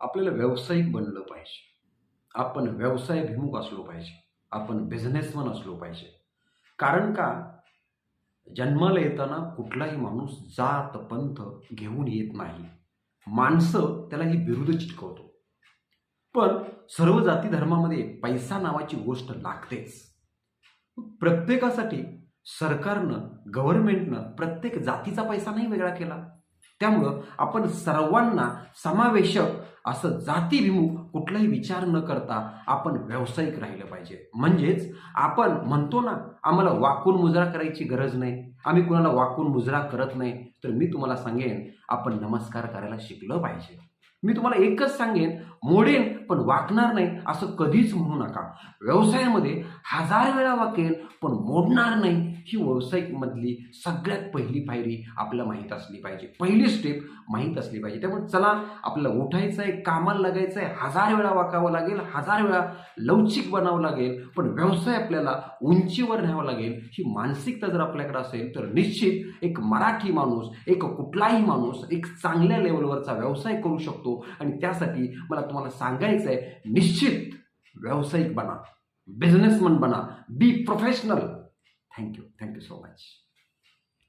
आपल्याला व्यावसायिक बनलं पाहिजे. आपण व्यवसायभिमुख असलो पाहिजे. आपण बिझनेसमन असलो पाहिजे. कारण का? जन्माला येताना कुठलाही माणूस जात पंथ घेऊन येत नाही. माणसं त्याला ही विरुद्ध चिटकवतो पण सर्व जाती धर्मामध्ये पैसा नावाची गोष्ट लागतेच. प्रत्येकासाठी सरकारनं गव्हर्नमेंटनं प्रत्येक जातीचा पैसा नाही वेगळा केला. त्यामुळं आपण सर्वांना समावेशक असं जातीभिमुख कुठलाही विचार न करता आपण व्यावसायिक राहिलं पाहिजे. म्हणजेच आपण म्हणतो ना आम्हाला वाकून मुजरा करायची गरज नाही. आम्ही कुणाला वाकून मुजरा करत नाही. तर मी तुम्हाला सांगेन आपण नमस्कार करायला शिकलं पाहिजे. मी तुम्हाला एकच सांगेन मोडेन पण वाकणार नाही असं कधीच म्हणू नका. व्यवसायामध्ये हजार वेळा वाकेल पण मोडणार नाही ही व्यावसायिकमधली सगळ्यात पहिली पायरी आपल्याला माहीत असली पाहिजे. पहिली स्टेप माहीत असली पाहिजे. त्यामुळे चला आपल्याला उठायचं आहे कामाला लागायचं आहे हजार वेळा वाकावं लागेल हजार वेळा लवचिक बनावं लागेल पण व्यवसाय आपल्याला उंचीवर न्यावा लागेल ही मानसिकता जर आपल्याकडे असेल तर निश्चित एक मराठी माणूस एक कुठलाही माणूस एक चांगल्या लेवलवरचा व्यवसाय करू शकतो आणि त्यासाठी मला तुम्हाला सांगायचं आहे निश्चित व्यावसायिक बना बिझनेसमन बना be professional thank you thank you so much